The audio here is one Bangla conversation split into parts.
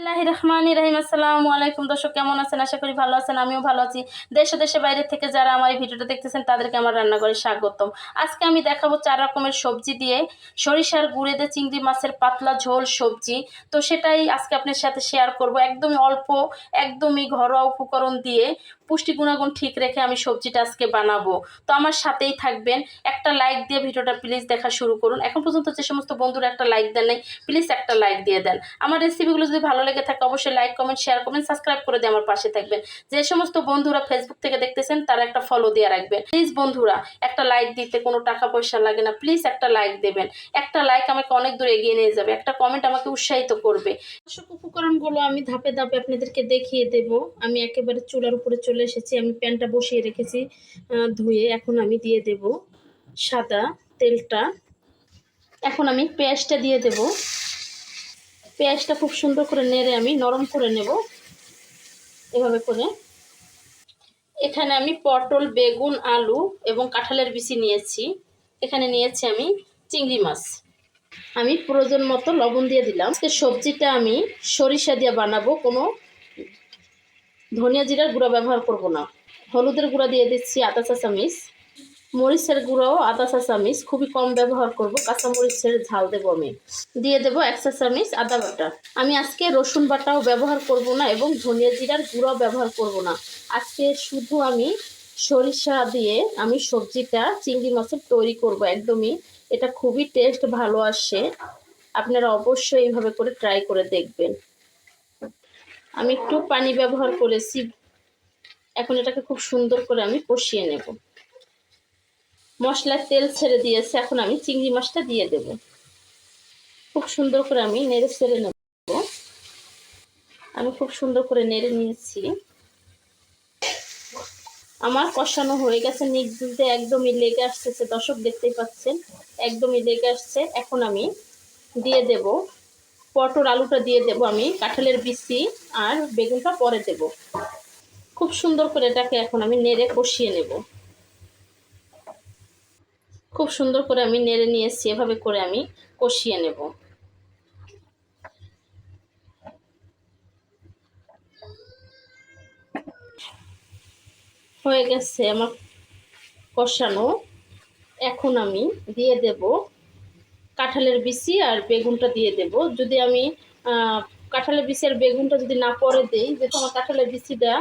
রহমান রাহিম। আসসালামু আলাইকুম। দর্শক, কেমন আছেন? আশা করি ভালো আছেন, আমিও ভালো আছি। দেশে দেশে বাইরে থেকে যারা আমার এই ভিডিওটা দেখতেছেন, তাদেরকে আমার রান্নাঘরে স্বাগতম। আজকে আমি দেখাবো চার রকমের সবজি দিয়ে সরিষার গুঁড়ে দিয়ে চিংড়ি মাছের পাতলা ঝোল সবজি। তো সেটাই আজকে আপনার সাথে শেয়ার করব। একদমই অল্প, একদমই ঘরোয়া উপকরণ দিয়ে পুষ্টি গুণাগুণ ঠিক রেখে আমি সবজিটা আজকে বানাবো। তো আমার সাথেই থাকবেন। একটা লাইক দিয়ে ভিডিওটা প্লিজ দেখা শুরু করুন। এখন পর্যন্ত যে সমস্ত বন্ধুরা একটা লাইক দেন নাই প্লিজ একটা লাইক দিয়ে দেন। আমার রেসিপিগুলো যদি ভালো লেগে থাকে, অবশ্যই লাইক কমেন্ট শেয়ার করবেন সাবস্ক্রাইব করে দিয়ে আমার পাশে থাকবেন। যে সমস্ত বন্ধুরা ফেসবুক থেকে দেখতেছেন, তারা একটা ফলো দিয়ে রাখবেন। প্লিজ বন্ধুরা, একটা লাইক দিতে কোনো টাকা পয়সা লাগে না। প্লিজ একটা লাইক দেবেন। একটা লাইক আমাকে অনেক দূর এগিয়ে নিয়ে যাবে। একটা কমেন্ট আমাকে উৎসাহিত করবে। দর্শক উপকরণগুলো আমি ধাপে ধাপে আপনাদেরকে দেখিয়ে দেব। আমি একেবারে চুলার উপরে চলে এসেছি। আমি প্যানটা বসিয়ে রেখেছি ধুয়ে এখন আমি দিয়ে দেব সাদা তেলটা। এখন আমি পেঁয়াজটা দিয়ে দেব। পেঁয়াজটা খুব সুন্দর করে নেড়ে আমি, নরম করে নেব। এভাবে করে। এখানে আমি পটল, বেগুন, আলু এবং কাঁঠালের বিচি নিয়েছি। এখানে নিয়েছি আমি চিংড়ি মাছ। আমি প্রয়োজন মতো লবণ দিয়ে দিলাম। সবজিটা আমি সরিষা দিয়ে বানাবো। কোনো ধনিয়া জিরার গুঁড়া ব্যবহার করব না। হলুদের গুঁড়া দিয়ে দিচ্ছি আদা চা চামিচ মরিচের গুঁড়াও আদা চা খুবই কম ব্যবহার করব, কাঁচা মরিচের ঝাল দেবো আমি। দিয়ে দেবো এক চা আদা বাটা। আমি আজকে রসুন বাটাও ব্যবহার করব না এবং ধনিয়া জিরার গুঁড়াও ব্যবহার করব না। আজকে শুধু আমি সরিষা দিয়ে আমি সবজিটা চিংড়ি মাছের তৈরি করব একদমই। এটা খুবই টেস্ট ভালো আসে। আপনারা অবশ্যই এইভাবে করে ট্রাই করে দেখবেন। আমি একটু পানি ব্যবহার করেছি। এখন এটাকে খুব সুন্দর করে আমি কষিয়ে নেব। মশলার তেল ছেড়ে দিয়েছে, এখন আমি চিংড়ি মাছটা দিয়ে দেব। খুব সুন্দর করে আমি নেড়ে ছেড়ে নেব। আমি খুব সুন্দর করে নেড়ে নিয়েছি। আমার কষানো হয়ে গেছে, নিচ দিয়ে একদমই লেগে আসতেছে, দর্শক দেখতেই পাচ্ছেন, একদমই লেগে আসছে। এখন আমি দিয়ে দেব, পটল আলুটা দিয়ে দেব আমি, কাঁঠালের বিচি আর বেগুনটা পরে দেব। খুব সুন্দর করে এটাকে এখন আমি নেড়ে কষিয়ে নেব। খুব সুন্দর করে আমি নেড়ে নিয়েছি, এভাবে করে আমি কষিয়ে নেব। হয়ে গেছে আমার কষানো। এখন আমি দিয়ে দেব কাঁঠালের বিচি আর বেগুনটা দিয়ে দেব। যদি আমি কাঁঠালের বিচি আর বেগুনটা যদি না পরে দেই, যেহেতু আমার কাঁঠালের বিচিটা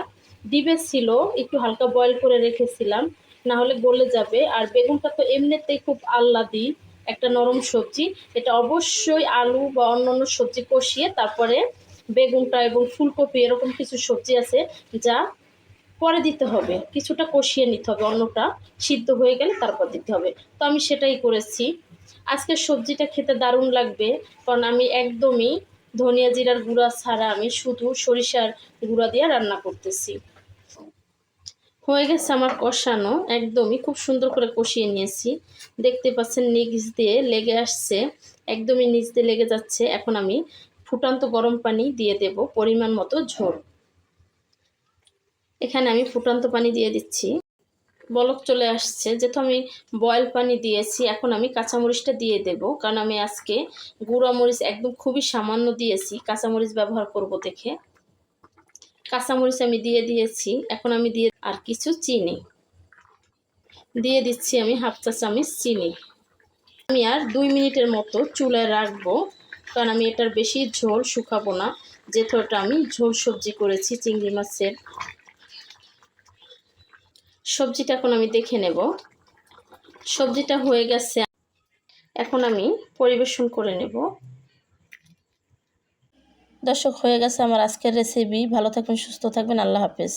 ডিবে ছিল, একটু হালকা বয়েল করে রেখেছিলাম না হলে গলে যাবে। আর বেগুনটা তো এমনিতেই খুব আহ্লাদি একটা নরম সবজি। এটা অবশ্যই আলু বা অন্যান্য সবজি কষিয়ে তারপরে বেগুনটা এবং ফুলকপি এরকম কিছু সবজি আছে যা পরে দিতে হবে। কিছুটা কষিয়ে নিতে হবে, অন্যটা সিদ্ধ হয়ে গেলে তারপর দিতে হবে। তো আমি সেটাই করেছি। আজকে সবজিটা খেতে দারুণ লাগবে, কারণ আমি একদমই ধনিয়া জিরার গুঁড়া ছাড়া আমি শুধু সরিষার গুঁড়া দিয়ে রান্না করতেছি। হয়ে গেছে আমার কষানো, একদমই খুব সুন্দর করে কষিয়ে নিয়েছি। দেখতে পাচ্ছেন নিচ দিয়ে লেগে আসছে, একদমই নিচ দিয়ে লেগে যাচ্ছে। এখন আমি ফুটান্ত গরম পানি দিয়ে দেব পরিমাণ মতো ঝোল। এখানে আমি ফুটান্ত পানি দিয়ে দিচ্ছি। বলক চলে আসছে, যেহেতু আমি বয়েল পানি দিয়েছি, এখন আমি কাঁচামরিচটা দিয়ে দেব। কারণ আমি আজকে গুঁড়া মরিচ একদম খুবই সামান্য দিয়েছি, কাঁচামরিচ ব্যবহার করব দেখে। কাঁচামরিচ আমি দিয়ে দিয়েছি, এখন আমি দিয়ে আর কিছু চিনি। দিয়ে দিচ্ছি আমি হাফ চা চামচ চিনি। আমি আর দুই মিনিটের মতো চুলায় রাখব, কারণ আমি এটার বেশি ঝোল শুকাবো না। এটা আমি ঝোল সবজি করেছি, চিংড়ি মাছের। সবজিটা এখন আমি দেখে নেব। সবজিটা হয়ে গেছে। এখন আমি পরিবেশন করে নেব। দর্শক হয়ে গেছে আমার আজকের রেসিপি ভালো থাকবেন সুস্থ থাকবেন। আল্লাহ হাফেজ।